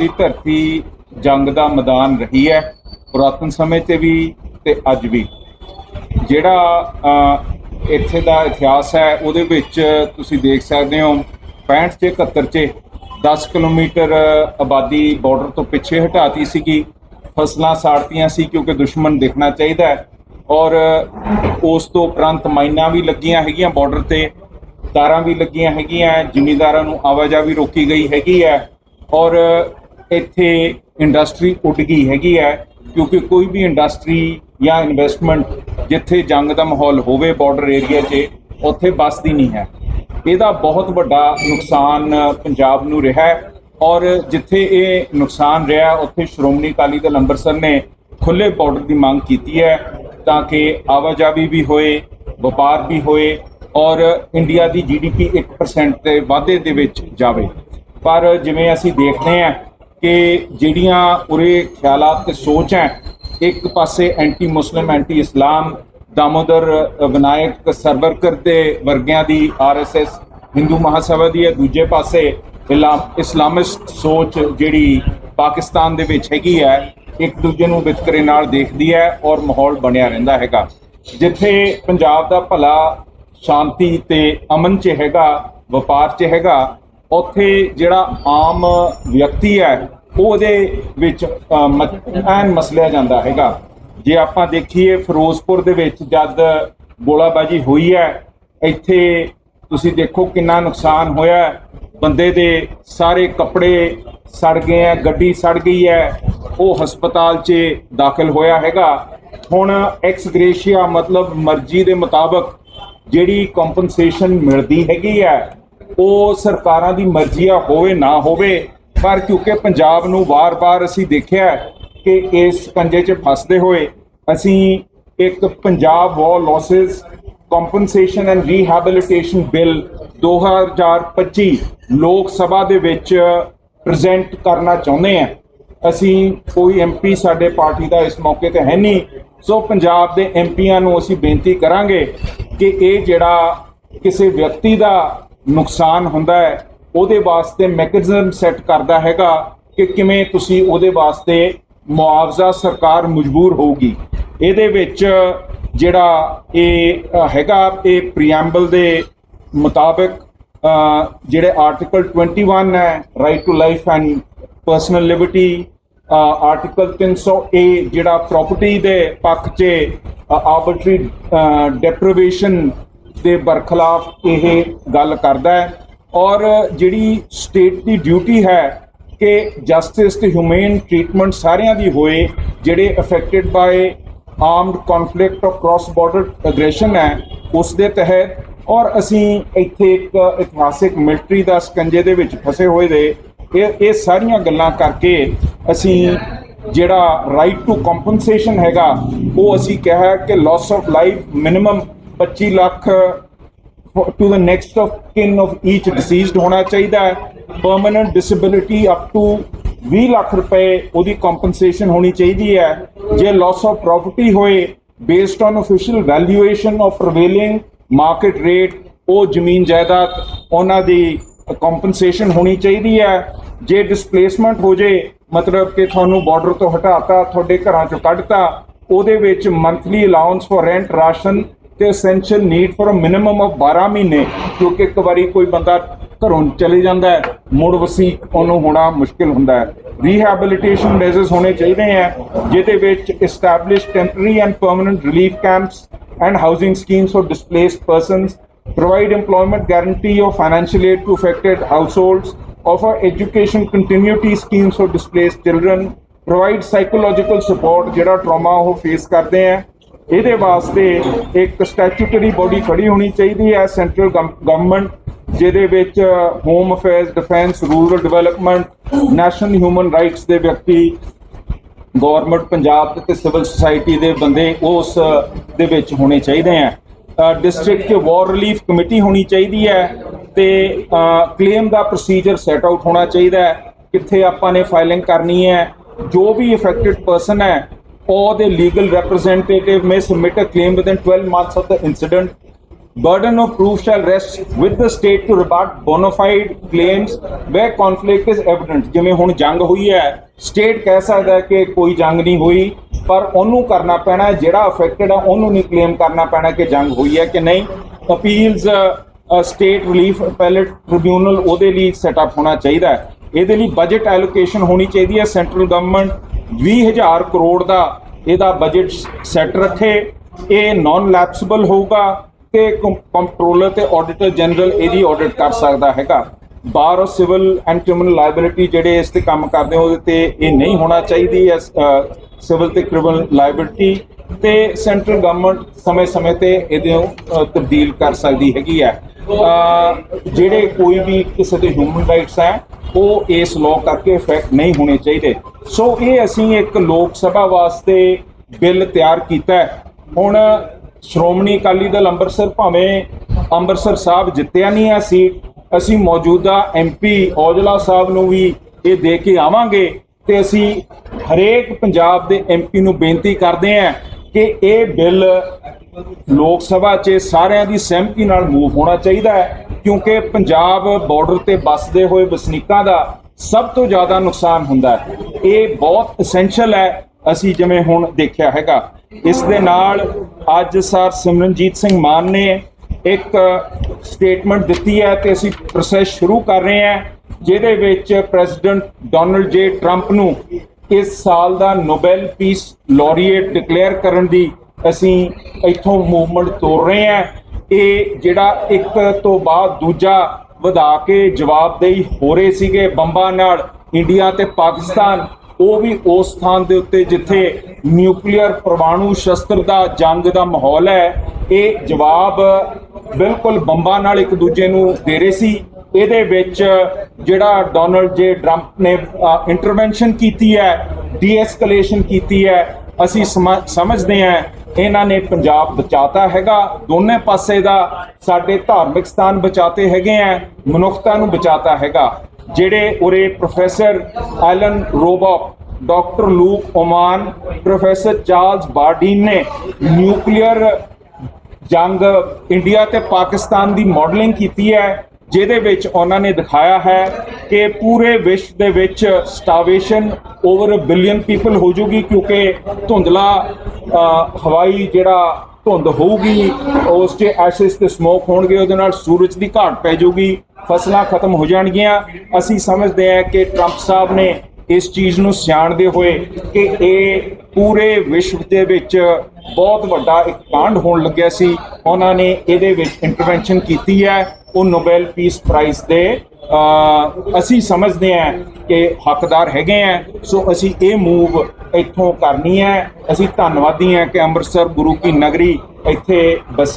ਦੀ ਧਰਤੀ ਜੰਗ ਦਾ ਮੈਦਾਨ ਰਹੀ ਹੈ, ਪੁਰਾਤਨ ਸਮੇਂ ਤੇ ਵੀ ਤੇ ਅੱਜ ਵੀ। ਜਿਹੜਾ ਇੱਥੇ ਦਾ ਇਤਿਹਾਸ ਹੈ, ਉਹਦੇ ਵਿੱਚ ਤੁਸੀਂ ਦੇਖ ਸਕਦੇ ਹੋ 65 ਚ 71 ਚ 10 ਕਿਲੋਮੀਟਰ ਆਬਾਦੀ ਬਾਰਡਰ ਤੋਂ ਪਿੱਛੇ ਹਟਾਤੀ ਸੀਗੀ, ਫਸਲਾਂ ਸਾੜਤੀਆਂ ਸੀ ਕਿਉਂਕਿ ਦੁਸ਼ਮਣ ਦੇਖਣਾ ਚਾਹੀਦਾ ਹੈ। ਔਰ ਉਸ ਤੋਂ ਉਪਰੰਤ ਮਾਈਨਾਂ ਵੀ ਲੱਗੀਆਂ ਹੈਗੀਆਂ ਬਾਰਡਰ ਤੇ, ਤਾਰਾਂ ਵੀ ਲੱਗੀਆਂ ਹੈਗੀਆਂ, ਜ਼ਿਮੀਂਦਾਰਾਂ ਨੂੰ ਆਵਾਜਾਈ ਵੀ ਰੋਕੀ ਗਈ ਹੈਗੀ ਹੈ। ਔਰ ਇੱਥੇ ਇੰਡਸਟਰੀ ਉੱਡ ਗਈ ਹੈਗੀ ਹੈ, ਕਿਉਂਕਿ ਕੋਈ ਵੀ ਇੰਡਸਟਰੀ ਜਾਂ ਇਨਵੈਸਟਮੈਂਟ ਜਿੱਥੇ ਜੰਗ ਦਾ ਮਾਹੌਲ ਹੋਵੇ ਬਾਰਡਰ ਏਰੀਆ 'ਚ, ਉੱਥੇ ਬਸਦੀ ਨਹੀਂ ਹੈ। ਇਹਦਾ ਬਹੁਤ ਵੱਡਾ ਨੁਕਸਾਨ ਪੰਜਾਬ ਨੂੰ ਰਿਹਾ ਔਰ ਜਿੱਥੇ ਇਹ ਨੁਕਸਾਨ ਰਿਹਾ, ਉੱਥੇ ਸ਼੍ਰੋਮਣੀ ਅਕਾਲੀ ਦਲ ਅੰਮ੍ਰਿਤਸਰ ਨੇ ਖੁੱਲੇ ਬਾਰਡਰ ਦੀ ਮੰਗ ਕੀਤੀ ਹੈ ਤਾਂ ਕਿ ਆਵਾਜਾਈ ਵੀ ਹੋਏ, ਵਪਾਰ ਵੀ ਹੋਏ ਔਰ ਇੰਡੀਆ ਦੀ ਜੀਡੀਪੀ 1% ਦੇ ਵਾਧੇ ਦੇ ਵਿੱਚ ਜਾਵੇ। ਪਰ ਜਿਵੇਂ ਅਸੀਂ ਦੇਖਦੇ ਹਾਂ ਕਿ ਜਿਹੜੀਆਂ ਉਰੇ ਖਿਆਲਾਤ ਤੇ ਸੋਚ ਹੈ, ਇੱਕ ਪਾਸੇ anti Muslim anti Islam Damodar Vinayak, Savarkar ਦੇ ਵਰਗਿਆਂ ਦੀ ਆਰਐਸਐਸ ਹਿੰਦੂ ਮਹਾਸਭਾ ਦੀ ਹੈ, ਦੂਜੇ ਪਾਸੇ ਇਲਾ- ਇਸਲਾਮਿਸਟ ਸੋਚ ਜਿਹੜੀ ਪਾਕਿਸਤਾਨ ਦੇ ਵਿੱਚ ਹੈਗੀ ਹੈ, ਇੱਕ ਦੂਜੇ ਨੂੰ ਵਿਤਕਰੇ ਨਾਲ ਦੇਖਦੀ ਹੈ ਔਰ ਮਾਹੌਲ ਬਣਿਆ ਰਹਿੰਦਾ ਹੈਗਾ। ਜਿੱਥੇ ਪੰਜਾਬ ਦਾ ਭਲਾ ਸ਼ਾਂਤੀ ਤੇ ਅਮਨ 'ਚ ਹੈਗਾ, ਵਪਾਰ 'ਚ ਹੈਗਾ ਉੱਥੇ ਜਿਹੜਾ ਆਮ ਵਿਅਕਤੀ ਹੈ ਉਹਦੇ ਵਿੱਚ ਅ, ਐਨ ਮਸਲਿਆ ਜਾਂਦਾ ਹੈਗਾ। ਜੇ ਆਪਾਂ ਦੇਖੀਏ ਫਿਰੋਜ਼ਪੁਰ ਦੇ ਵਿੱਚ ਜਦ ਗੋਲਾਬਾਜੀ ਹੋਈ ਹੈ ਇੱਥੇ ਤੁਸੀਂ ਦੇਖੋ ਕਿੰਨਾ ਨੁਕਸਾਨ ਹੋਇਆ ਬੰਦੇ ਦੇ ਸਾਰੇ ਕੱਪੜੇ ਸੜ ਗਏ ਹੈ ਗੱਡੀ ਸੜ ਗਈ ਹੈ ਉਹ ਹਸਪਤਾਲ 'ਚ ਦਾਖਲ ਹੋਇਆ ਹੈਗਾ। ਹੁਣ ਐਕਸ ਗ੍ਰੇਸ਼ੀਆ ਮਤਲਬ ਮਰਜ਼ੀ ਦੇ ਮੁਤਾਬਕ ਜਿਹੜੀ ਕੰਪਨਸੇਸ਼ਨ ਮਿਲਦੀ ਹੈਗੀ ਹੈ ਉਹ ਸਰਕਾਰਾਂ ਦੀ ਮਰਜ਼ੀ ਆ, ਹੋਵੇ ਨਾ ਹੋਵੇ, ਪਰ ਕਿਉਂਕਿ ਪੰਜਾਬ ਨੂੰ ਵਾਰ-ਵਾਰ ਅਸੀਂ ਦੇਖਿਆ ਕਿ ਇਸ ਕੰਜੇ 'ਚ ਫਸਦੇ ਹੋਏ ਅਸੀਂ ਇੱਕ Punjab war losses compensation and rehabilitation bill 2025 Lok Sabha ਦੇ ਵਿੱਚ ਪ੍ਰੈਜ਼ੈਂਟ ਕਰਨਾ ਚਾਹੁੰਦੇ ਹਾਂ। ਅਸੀਂ ਕੋਈ ਐਮਪੀ ਸਾਡੇ ਪਾਰਟੀ ਦਾ ਇਸ ਮੌਕੇ ਤੇ ਹੈ ਨਹੀਂ। ਸੋ ਪੰਜਾਬ ਦੇ ਐਮਪੀਆਂ ਨੂੰ ਅਸੀਂ ਬੇਨਤੀ ਕਰਾਂਗੇ ਕਿ ਇਹ ਜਿਹੜਾ ਕਿਸੇ ਵਿਅਕਤੀ ਦਾ ਨੁਕਸਾਨ ਹੁੰਦਾ ਹੈ, ਉਹਦੇ ਵਾਸਤੇ ਮੈਕੈਨਿਜ਼ਮ ਸੈੱਟ ਕਰਦਾ ਹੈਗਾ ਕਿ ਕਿਵੇਂ ਤੁਸੀਂ ਉਹਦੇ ਵਾਸਤੇ ਮੁਆਵਜ਼ਾ ਸਰਕਾਰ ਮਜਬੂਰ ਹੋਊਗੀ। ਇਹਦੇ ਵਿੱਚ ਜਿਹੜਾ ਇਹ ਹੈਗਾ, ਇਹ ਪ੍ਰੀਐਮਬਲ ਦੇ ਮੁਤਾਬਕ ਜਿਹੜੇ ਆਰਟੀਕਲ 21 ਹੈ right to life and personal liberty article 300 A ਜਿਹੜਾ ਪ੍ਰਾਪਰਟੀ ਦੇ ਪੱਖ 'ਚ ਆਰਬਿਟਰੀ ਡੈਪਰੀਵੇਸ਼ਨ ਦੇ ਬਰਖਲਾਫ ਇਹ ਗੱਲ ਕਰਦਾ ਹੈ। ਔਰ ਜਿਹੜੀ ਸਟੇਟ ਦੀ ਡਿਊਟੀ ਹੈ ਕਿ ਜਸਟਿਸ ਤੇ ਹਿਊਮਨ ਟ੍ਰੀਟਮੈਂਟ ਸਾਰਿਆਂ ਦੀ ਹੋਏ, ਜਿਹੜੇ affected by armed conflict of cross border aggression ਹੈ ਉਸ ਦੇ ਤਹਿਤ। ਔਰ ਅਸੀਂ ਇੱਥੇ ਇੱਕ ਇਤਿਹਾਸਿਕ ਮਿਲਟਰੀ ਦਾ ਸਕੰਜੇ ਦੇ ਵਿੱਚ ਫਸੇ ਹੋਏ ਦੇ, ਇਹ ਇਹ ਸਾਰੀਆਂ ਗੱਲਾਂ ਕਰਕੇ ਅਸੀਂ ਜਿਹੜਾ ਰਾਈਟ ਟੂ ਕੰਪਨਸੇਸ਼ਨ ਹੈਗਾ, ਉਹ ਅਸੀਂ ਕਿਹਾ ਕਿ loss of life minimum 25 lakh to the next of kin of each deceased ਹੋਣਾ ਚਾਹੀਦਾ ਹੈ। Permanent disability up to 20 lakh ਰੁਪਏ ਉਹਦੀ ਕੰਪਨਸੇਸ਼ਨ ਹੋਣੀ ਚਾਹੀਦੀ ਹੈ। ਜੇ ਲਾਸ ਆਫ ਪ੍ਰਾਪਰਟੀ ਹੋਏ based on official valuation of prevailing market rate ਉਹ ਜ਼ਮੀਨ ਜਾਇਦਾਦ ਉਹਨਾਂ ਦੀ ਕੰਪਨਸੇਸ਼ਨ ਹੋਣੀ ਚਾਹੀਦੀ ਹੈ। ਜੇ ਡਿਸਪਲੇਸਮੈਂਟ ਹੋ ਜੇ, ਮਤਲਬ ਕਿ ਤੁਹਾਨੂੰ ਬਾਰਡਰ ਤੋਂ ਹਟਾਤਾ, ਤੁਹਾਡੇ ਘਰਾਂ ਚੋਂ ਕੱਢਤਾ, ਉਹਦੇ ਵਿੱਚ monthly allowance for rent ration ਤੇ essential need for a minimum of 12 ਮਹੀਨੇ ਕਿਉਂਕਿ ਇੱਕ ਵਾਰੀ ਕੋਈ ਬੰਦਾ ਘਰੋਂ ਚਲੇ ਜਾਂਦਾ ਹੈ ਮੁੜ ਵਸੀਕ ਉਹਨੂੰ ਹੋਣਾ ਮੁਸ਼ਕਿਲ ਹੁੰਦਾ ਹੈ ਰੀਹੈਬਿਲਿਟੇਸ਼ਨ ਮੈਜ਼ਰਸ ਹੋਣੇ ਚਾਹੀਦੇ ਹੈ ਜਿਹਦੇ ਵਿੱਚ establish temporary and permanent relief camps and housing schemes for displaced persons provide employment guarantee or financial aid to affected households, offer education continuity schemes for displaced children, provide psychological support ਜਿਹੜਾ trauma ਉਹ face ਕਰਦੇ ਆ ਇਹਦੇ ਵਾਸਤੇ ਇੱਕ statutory body ਖੜੀ ਹੋਣੀ ਚਾਹੀਦੀ ਹੈ ਸੈਂਟਰਲ ਗਵਰਨਮੈਂਟ ਜਿਹਦੇ ਵਿੱਚ home affairs defence rural development national human rights ਦੇ ਵਿਅਕਤੀ ਗਵਰਨਮੈਂਟ ਪੰਜਾਬ ਤੇ ਸਿਵਲ ਸੁਸਾਇਟੀ ਦੇ ਬੰਦੇ ਉਸ ਦੇ ਵਿੱਚ ਹੋਣੇ ਚਾਹੀਦੇ ਆ ਡਿਸਟ੍ਰਿਕਟ 'ਚ ਵਾਰ ਰਿਲੀਫ ਕਮੇਟੀ ਹੋਣੀ ਚਾਹੀਦੀ ਹੈ ਤੇ ਕਲੇਮ ਦਾ ਪ੍ਰੋਸੀਜਰ ਸੈਟ ਆਊਟ ਹੋਣਾ ਚਾਹੀਦਾ ਹੈ। ਕਿੱਥੇ ਆਪਾਂ ਨੇ ਫਾਈਲਿੰਗ ਕਰਨੀ ਹੈ, ਜੋ ਵੀ ਅਫੈਕਟਡ ਪਰਸਨ ਹੈ or the legal representative may submit a claim within 12 months of the incident burden of proof shall rest with the state to rebut bona fide claims where conflict is evident ਜਿਵੇਂ ਹੁਣ ਜੰਗ ਹੋਈ ਹੈ state ਕਹਿ ਸਕਦਾ ਹੈ ਕਿ ਕੋਈ ਜੰਗ ਨਹੀਂ ਹੋਈ ਪਰ ਉਹਨੂੰ ਕਰਨਾ ਪੈਣਾ ਹੈ, ਜਿਹੜਾ ਅਫੈਕਟਡ ਹੈ ਉਹਨੂੰ ਨਹੀਂ ਕਲੇਮ ਕਰਨਾ ਪੈਣਾ ਕਿ ਜੰਗ ਹੋਈ ਹੈ ਕਿ ਨਹੀਂ appeals state relief appellate tribunal ਉਹਦੇ ਲਈ ਸੈਟਅਪ ਹੋਣਾ ਚਾਹੀਦਾ ਹੈ ਇਹਦੇ ਲਈ ਬਜਟ ਐਲੋਕੇਸ਼ਨ ਹੋਣੀ ਚਾਹੀਦੀ ਹੈ ਸੈਂਟਰਲ ਗਵਰਨਮੈਂਟ 20000 ਕਰੋੜ ਦਾ ਇਹਦਾ ਬਜਟ ਸੈੱਟ ਰੱਖੇ। ਇਹ ਨਾਨ ਲੈਪਸੇਬਲ ਹੋਊਗਾ ਤੇ ਕੰਟਰੋਲਰ ਤੇ ਆਡੀਟਰ ਜਨਰਲ ਇਹਦੀ ਆਡਿਟ ਕਰ ਸਕਦਾ ਹੈਗਾ। Bar of civil and criminal liability ਜਿਹੜੇ ਇਸ ਤੇ ਕੰਮ ਕਰਦੇ ਹੋ ਉਹਦੇ ਤੇ ਇਹ ਨਹੀਂ ਹੋਣਾ ਚਾਹੀਦੀ ਹੈ ਸਿਵਲ ਤੇ ਕ੍ਰਿਮੀਨਲ ਲਾਇਬਿਲਿਟੀ ਤੇ ਸੈਂਟਰਲ ਗਵਰਨਮੈਂਟ ਸਮੇਂ-ਸਮੇਂ ਤੇ ਇਹਦੇ ਤਬਦੀਲ ਕਰ ਸਕਦੀ ਹੈਗੀ ਹੈ। ਜਿਹੜੇ ਕੋਈ ਵੀ ਕਿਸੇ ਦੇ ਹਿਊਮਨ ਰਾਈਟਸ ਹੈ, ਉਹ ਇਸ ਲਾਅ ਕਰਕੇ ਇਫੈਕਟ ਨਹੀਂ ਹੋਣੇ ਚਾਹੀਦੇ। ਸੋ ਇਹ ਅਸੀਂ ਇੱਕ ਲੋਕ ਸਭਾ ਵਾਸਤੇ ਬਿੱਲ ਤਿਆਰ ਕੀਤਾ ਹੈ। ਹੁਣ ਸ਼੍ਰੋਮਣੀ ਅਕਾਲੀ ਦਲ ਅੰਮ੍ਰਿਤਸਰ ਭਾਵੇਂ ਅੰਮ੍ਰਿਤਸਰ ਸਾਹਿਬ ਜਿੱਤਿਆ ਨਹੀਂ ਹੈ ਸੀਟ ਅਸੀਂ ਮੌਜੂਦਾ ਐਮਪੀ ਔਜਲਾ ਸਾਹਿਬ ਨੂੰ ਵੀ ਇਹ ਦੇ ਕੇ ਆਵਾਂਗੇ ਤੇ ਅਸੀਂ ਹਰੇਕ ਪੰਜਾਬ ਦੇ ਐਮਪੀ ਨੂੰ ਬੇਨਤੀ ਕਰਦੇ ਹਾਂ ਕਿ ਇਹ ਬਿੱਲ ਲੋਕ ਸਭਾ 'ਚ ਸਾਰਿਆਂ ਦੀ ਸਹਿਮਤੀ ਨਾਲ ਮੂਵ ਹੋਣਾ ਚਾਹੀਦਾ ਹੈ, ਕਿਉਂਕਿ ਪੰਜਾਬ ਬਾਰਡਰ ਤੇ ਵੱਸਦੇ ਹੋਏ ਵਸਨੀਕਾਂ ਦਾ ਸਭ ਤੋਂ ਜ਼ਿਆਦਾ ਨੁਕਸਾਨ ਹੁੰਦਾ ਹੈ। ਇਹ ਬਹੁਤ ਐਸੈਂਸ਼ੀਅਲ ਹੈ, ਅਸੀਂ ਜਿਵੇਂ ਹੁਣ ਦੇਖਿਆ ਹੈਗਾ। ਇਸ ਦੇ ਨਾਲ ਅੱਜ ਸਰ ਸਿਮਰਨਜੀਤ ਸਿੰਘ ਮਾਨ ਨੇ ਇੱਕ ਸਟੇਟਮੈਂਟ ਦਿੱਤੀ ਹੈ ਤੇ ਅਸੀਂ ਪ੍ਰੋਸੈਸ ਸ਼ੁਰੂ ਕਰ ਰਹੇ ਹਾਂ, ਜਿਹਦੇ ਵਿੱਚ ਪ੍ਰੈਜ਼ੀਡੈਂਟ ਡੋਨਲਡ ਜੇ ਟਰੰਪ ਨੂੰ ਇਸ ਸਾਲ ਦਾ ਨੋਬੈਲ ਪੀਸ ਲੌਰੀਏਟ ਡਿਕਲੇਅਰ ਕਰਨ ਦੀ ਅਸੀਂ ਇੱਥੋਂ ਮੂਵਮੈਂਟ ਤੋਰ ਰਹੇ ਹਾਂ। ਇਹ ਜਿਹੜਾ ਇੱਕ ਤੋਂ ਬਾਅਦ ਦੂਜਾ ਵਧਾ ਕੇ ਜਵਾਬਦੇਹੀ ਹੋ ਰਹੇ ਸੀਗੇ ਬੰਬਾਂ ਨਾਲ, ਇੰਡੀਆ ਤੇ ਪਾਕਿਸਤਾਨ। ਉਹ ਵੀ ਉਸ ਸਥਾਨ ਦੇ ਉੱਤੇ ਜਿੱਥੇ ਨਿਊਕਲੀਅਰ ਪਰਮਾਣੂ ਸ਼ਸਤਰ ਦਾ ਜੰਗ ਦਾ ਮਾਹੌਲ ਹੈ। ਇਹ ਜਵਾਬ ਬਿਲਕੁਲ ਬੰਬਾਂ ਨਾਲ ਇੱਕ ਦੂਜੇ ਨੂੰ ਦੇ ਰਹੇ ਸੀ। ਇਹਦੇ ਵਿੱਚ ਜਿਹੜਾ ਡੋਨਲਡ ਜੇ ਟਰੰਪ ਨੇ ਇੰਟਰਵੈਂਸ਼ਨ ਕੀਤੀ ਹੈ ਡੀਐਸਕੇਲੇਸ਼ਨ ਕੀਤੀ ਹੈ, ਅਸੀਂ ਸਮਾ- ਸਮਝਦੇ ਹਾਂ ਇਹਨਾਂ ਨੇ ਪੰਜਾਬ ਬਚਾਤਾ ਹੈਗਾ, ਦੋਨੇ ਪਾਸੇ ਦਾ ਸਾਡੇ ਧਾਰਮਿਕ ਸਥਾਨ ਬਚਾਤੇ ਹੈਗੇ ਆ, ਮਨੁੱਖਤਾ ਨੂੰ ਬਚਾਤਾ ਹੈਗਾ। ਜਿਹੜੇ ਉਰੇ professor Alan Robock, doctor Luke Oman, professor Charles Bardeen ਨੇ ਨਿਊਕਲੀਅਰ ਜੰਗ ਇੰਡੀਆ ਤੇ ਪਾਕਿਸਤਾਨ ਦੀ ਮਾਡਲਿੰਗ ਕੀਤੀ ਹੈ ਜਿਹਦੇ ਵਿੱਚ ਉਹਨਾਂ ਨੇ ਦਿਖਾਇਆ ਹੈ ਕਿ ਪੂਰੇ ਵਿਸ਼ਵ ਦੇ ਵਿੱਚ ਸਟਾਰਵੇਸ਼ਨ ਓਵਰ ਬਿਲੀਅਨ ਪੀਪਲ ਹੋ ਜੂਗੀ, ਕਿਉਂਕਿ ਧੁੰਦਲਾ ਹਵਾਈ ਜਿਹੜਾ ਧੁੰਦ ਹੋਊਗੀ, ਉਸ 'ਚ ਐਸਿਸ ਤੇ ਸਮੋਕ ਹੋਣਗੇ, ਉਹਦੇ ਨਾਲ ਸੂਰਜ ਦੀ ਘਾਟ ਪੈ ਜਾਊਗੀ ਫਸਲਾਂ ਖਤਮ ਹੋ ਜਾਣਗੀਆਂ। ਅਸੀਂ ਸਮਝਦੇ ਹਾਂ ਕਿ ਟਰੰਪ ਸਾਹਿਬ ਨੇ ਇਸ ਚੀਜ਼ ਨੂੰ ਸਿਆਣਦੇ ਹੋਏ ਕਿ ਇਹ ਪੂਰੇ ਵਿਸ਼ਵ ਦੇ ਵਿੱਚ ਬਹੁਤ ਵੱਡਾ ਇੱਕ ਕਾਂਡ ਹੋਣ ਲੱਗਿਆ ਸੀ। ਉਹਨਾਂ ਨੇ ਇਹਦੇ ਵਿੱਚ ਇੰਟਰਵੈਂਸ਼ਨ ਕੀਤੀ ਹੈ। ਉਹ ਨੋਬੈਲ ਪੀਸ ਪ੍ਰਾਈਜ਼ ਦੇ ਅਸੀਂ ਸਮਝਦੇ ਹਾਂ ਕਿ ਹੱਕਦਾਰ ਹੈਗੇ ਆ ਸੋ ਅਸੀਂ ਇਹ ਮੂਵ ਇੱਥੋਂ ਕਰਨੀ ਹੈ। ਅਸੀਂ ਧੰਨਵਾਦੀ ਹਾਂ ਕਿ ਅੰਮ੍ਰਿਤਸਰ ਗੁਰੂ ਕੀ ਨਗਰੀ ਇੱਥੇ ਬਸੀ